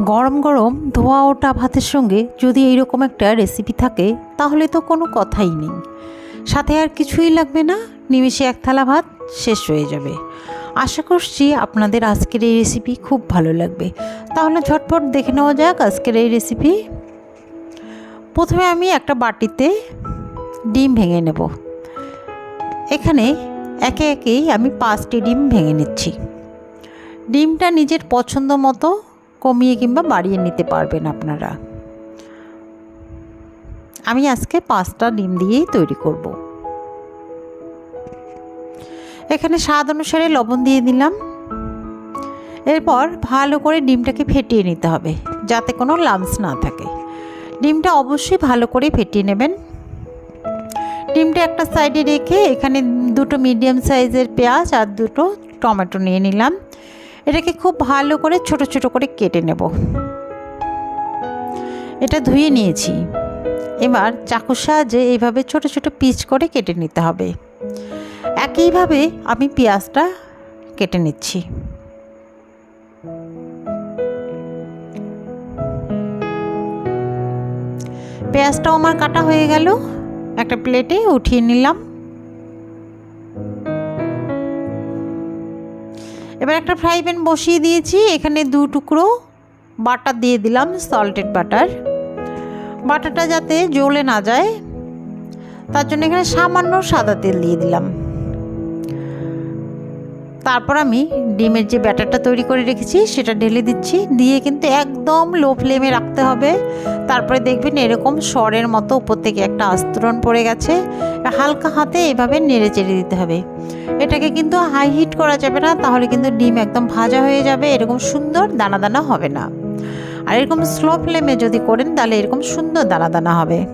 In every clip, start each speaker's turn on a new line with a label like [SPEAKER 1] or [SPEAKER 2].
[SPEAKER 1] গরম গরম ধোয়া ওটা ভাতের সঙ্গে যদি এইরকম একটা রেসিপি থাকে, তাহলে তো কোনো কথাই নেই। সাথে আর কিছুই লাগবে না, নিমেষে এক থালা ভাত, শেষ হয়ে যাবে। আশা করছি আপনাদের আজকের এই রেসিপি খুব ভালো লাগবে। তাহলে ঝটপট দেখে নেওয়া যাক আজকের এই রেসিপি প্রথমে আমি একটা বাটিতে ডিম ভেঙে নেব। এখানে একে একেই আমি পাঁচটি ডিম ভেঙে নিচ্ছি। ডিমটা নিজের পছন্দ মতো কমিয়ে কিংবা বাড়িয়ে নিতে পারবেন আপনারা। আমি আজকে পাঁচটা ডিম দিয়েই তৈরি করব। এখানে স্বাদ অনুসারে লবণ দিয়ে দিলাম। এরপর ভালো করে ডিমটাকে ফেটিয়ে নিতে হবে, যাতে কোনো লামস না থাকে। ডিমটা অবশ্যই ভালো করে ফেটিয়ে নেবেন। ডিমটা একটা সাইডে রেখে এখানে দুটো মিডিয়াম সাইজের পেঁয়াজ আর দুটো টমেটো নিয়ে নিলাম। এটাকে খুব ভালো করে ছোট ছোট করে কেটে নেব। এটা ধুয়ে নিয়েছি। এবার চাকুর সাহায্যে এইভাবে ছোট ছোট পিচ করে কেটে নিতে হবে। একইভাবে আমি পেঁয়াজটা কেটে নিচ্ছি। পেঁয়াজটাও আমার কাটা হয়ে গেল। একটা প্লেটে উঠিয়ে নিলাম। এবার একটা ফ্রাই প্যান বসিয়ে দিয়েছি। এখানে দু টুকরো বাটার দিয়ে দিলাম সল্টেড বাটার বাটারটা যাতে জ্বলে না যায়, তার জন্য এখানে সামান্য সাদা তেল দিয়ে দিলাম। তারপর আমি ডিমের যে ব্যাটারটা তৈরি করে রেখেছি, সেটা ঢেলে দিচ্ছি। দিয়ে কিন্তু একদম লো ফ্লেমে রাখতে হবে। তারপরে দেখবেন এরকম স্বরের মতো উপর থেকে একটা আস্তরণ পড়ে গেছে। হালকা হাতে এভাবে নেড়ে চেড়ে দিতে হবে। এটাকে কিন্তু হাই হিট করা যাবে না, তাহলে কিন্তু ডিম একদম ভাজা হয়ে যাবে। এরকম সুন্দর দানা দানা হবে না। আর এরকম স্লো ফ্লেমে যদি করেন, তাহলে এরকম সুন্দর দানা দানা হবে।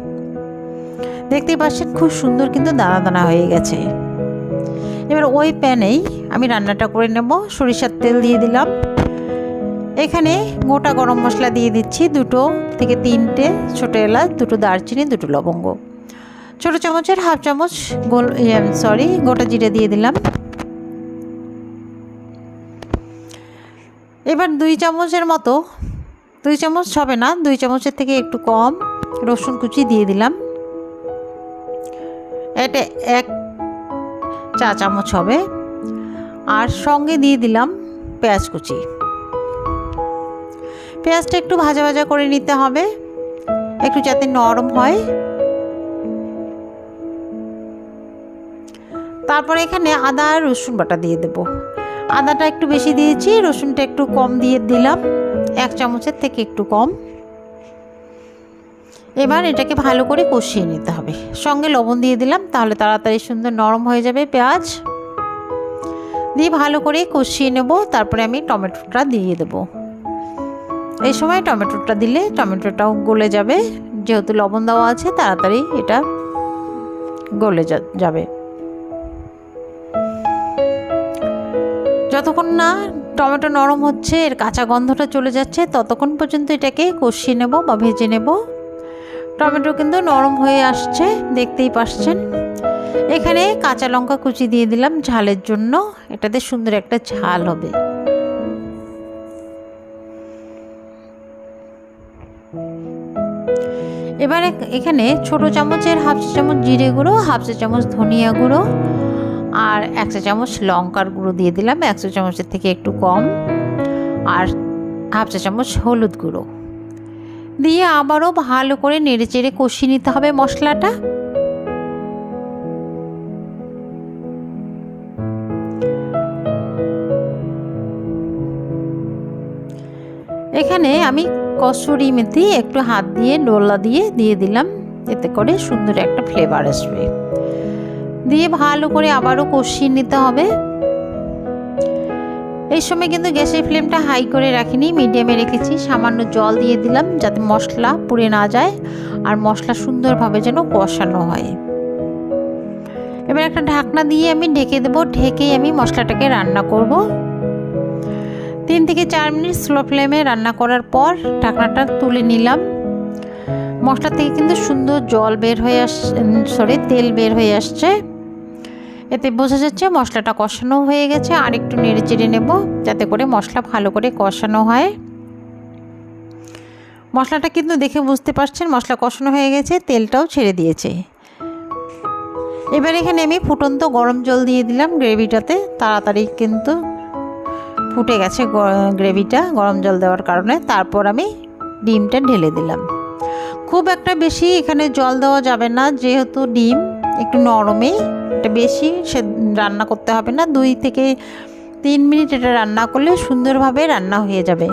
[SPEAKER 1] দেখতেই পাচ্ছেন, খুব সুন্দর কিন্তু দানা দানা হয়ে গেছে। এবার ওই প্যানেই আমি রান্নাটা করে নেব। সরিষার তেল দিয়ে দিলাম। এখানে গোটা গরম মশলা দিয়ে দিচ্ছি দুটো থেকে তিনটে ছোটো এলাচ, দুটো দারচিনি, দুটো লবঙ্গ। ছোটো চামচের হাফ চামচ গোল সরি গোটা জিরে দিয়ে দিলাম। এবার দুই চামচের মতো, দুই চামচ হবে না, দুই চামচের থেকে একটু কম রসুন কুচি দিয়ে দিলাম। এটা এক চা চামচ হবে। আর সঙ্গে দিয়ে দিলাম পেঁয়াজ কুচি। পেঁয়াজটা একটু ভাজা ভাজা করে নিতে হবে। একটু যাতে নরম হয়। তারপরে এখানে আদা আর রসুন বাটা দিয়ে দেব। আদাটা একটু বেশি দিয়েছি, রসুনটা একটু কম দিয়ে দিলাম। এক চামচের থেকে একটু কম। এবার এটাকে ভালো করে কষিয়ে নিতে হবে। সঙ্গে লবণ দিয়ে দিলাম, তাহলে তাড়াতাড়ি সুন্দর নরম হয়ে যাবে পেঁয়াজ। দিয়ে ভালো করে কষিয়ে নেব, তারপরে আমি টমেটোটা দিয়ে দেব। এই সময় টমেটোটা দিলে টমেটোটাও গলে যাবে, যেহেতু লবণ দেওয়া আছে, তাড়াতাড়ি এটা গলে যাবে। যতক্ষণ না টমেটো নরম হচ্ছে, এর কাঁচা গন্ধটা চলে যাচ্ছে, ততক্ষণ পর্যন্ত এটাকে কষিয়ে নেব বা ভেজে নেব। টমেটো কিন্তু নরম হয়ে আসছে, দেখতেই পাচ্ছেন। এখানে কাঁচা লঙ্কা কুচি দিয়ে দিলাম, ঝালের জন্য। এটাতে সুন্দর একটা ঝাল হবে। এবার এখানে ছোট চামচের হাফ চা চামচ জিরে গুঁড়ো, হাফ চা চামচ ধনিয়া গুঁড়ো, আর এক চা চামচ লঙ্কার গুঁড়ো দিয়ে দিলাম একশো চামচের থেকে একটু কম। আর হাফ চা চামচ হলুদ গুঁড়ো। দিয়ে আবারও ভালো করে নেড়ে চেড়ে কষিয়ে নিতে হবে মশলাটা। এখানে আমি কসুরি মেথি একটু হাত দিয়ে ডোলা দিয়ে দিয়ে দিলাম, এতে করে সুন্দর একটা ফ্লেভার আসবে। দিয়ে ভালো করে আবারও কষিয়ে নিতে হবে। এই সময় কিন্তু গ্যাসের ফ্লেমটা হাই করে রাখিনি মিডিয়ামে রেখেছি, সামান্য জল দিয়ে দিলাম যাতে মশলা পুড়ে না যায় আর মশলা সুন্দরভাবে যেন কষানো হয়। এবার একটা ঢাকনা দিয়ে আমি ঢেকে দেবো, ঢেকেই আমি মশলাটাকে রান্না করব। তিন থেকে চার মিনিট স্লো ফ্লেমে রান্না করার পর ঢাকনাটা তুলে নিলাম। মশলা থেকে কিন্তু সুন্দর জল বের হয়ে আস সরি তেল বের হয়ে আসছে। এতে বোঝা যাচ্ছে মশলাটা কষানো হয়ে গেছে। আর একটু নেড়ে চেড়ে নেব যাতে করে মশলা ভালো করে কষানো হয়। মশলাটা কিন্তু দেখে বুঝতে পারছেন মশলা কষানো হয়ে গেছে, তেলটাও ছেড়ে দিয়েছে। এবার এখানে আমি ফুটন্ত গরম জল দিয়ে দিলাম গ্রেভিটাতে। তাড়াতাড়ি কিন্তু ফুটে গেছে গ্রেভিটা, গরম জল দেওয়ার কারণে। তারপর আমি ডিমটা ঢেলে দিলাম। খুব একটা বেশি এখানে জল দেওয়া যাবে না, যেহেতু ডিম একটু নরমে এটা বেশি সে রান্না করতে হবে না। দুই থেকে তিন মিনিট এটা রান্না করলে সুন্দরভাবে রান্না হয়ে যাবে।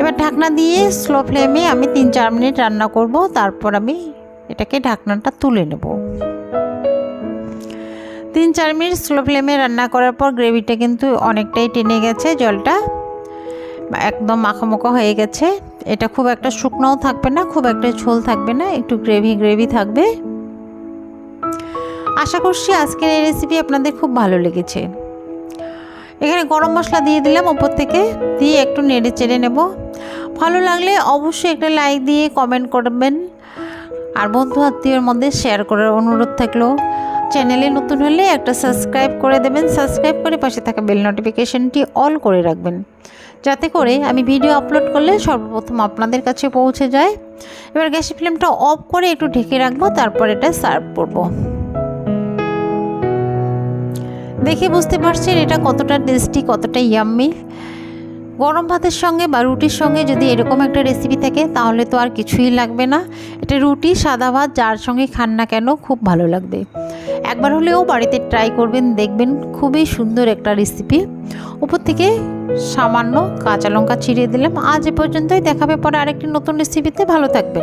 [SPEAKER 1] এবার ঢাকনা দিয়ে স্লো ফ্লেমে আমি তিন চার মিনিট রান্না করব। তারপর আমি এটাকে ঢাকনাটা তুলে নেব। তিন চার মিনিট স্লো ফ্লেমে রান্না করার পর গ্রেভিটা কিন্তু অনেকটাই টেনে গেছে জলটা। একদম মাখামোকা হয়ে গেছে। এটা খুব একটা শুকনোও থাকবে না, খুব একটা ঝোল থাকবে না, একটু গ্রেভি গ্রেভি থাকবে। আশা করছি আজকের এই রেসিপি আপনাদের খুব ভালো লেগেছে। এখানে গরম মশলা দিয়ে দিলাম ওপর থেকে, দিয়ে একটু নেড়ে চেড়ে নেব। ভালো লাগলে অবশ্যই একটা লাইক দিয়ে কমেন্ট করবেন। আর বন্ধু আত্মীয়র মধ্যে শেয়ার করার অনুরোধ থাকল। চ্যানেলে নতুন হলে একটা সাবস্ক্রাইব করে দেবেন। সাবস্ক্রাইব করে পাশে থাকা বেল নোটিফিকেশনটি অল করে রাখবেন। যাতে করে আমি ভিডিও আপলোড করলে সর্বপ্রথম আপনাদের কাছে পৌঁছে যায়। এবার গ্যাসের ফ্লেমটা অফ করে একটু ঢেকে রাখব, তারপর এটা সার্ভ করব। দেখে বুঝতে পারছেন এটা কতটা টেস্টি, কতটা ইয়াম্মি। গরম ভাতের সঙ্গে বা রুটির সঙ্গে যদি এরকম একটা রেসিপি থাকে, তাহলে তো আর কিছুই লাগবে না। এটা রুটি, সাদা ভাত, যার সঙ্গে খান না কেন, খুব ভালো লাগবে। একবার হলেও বাড়িতে ট্রাই করবেন, দেখবেন খুবই সুন্দর একটা রেসিপি উপর থেকে সামান্য কাঁচা লঙ্কা ছিঁড়ে দিলাম। আজ এ পর্যন্তই, দেখাবে পরে আরেকটি নতুন রেসিপিতে ভালো থাকবেন।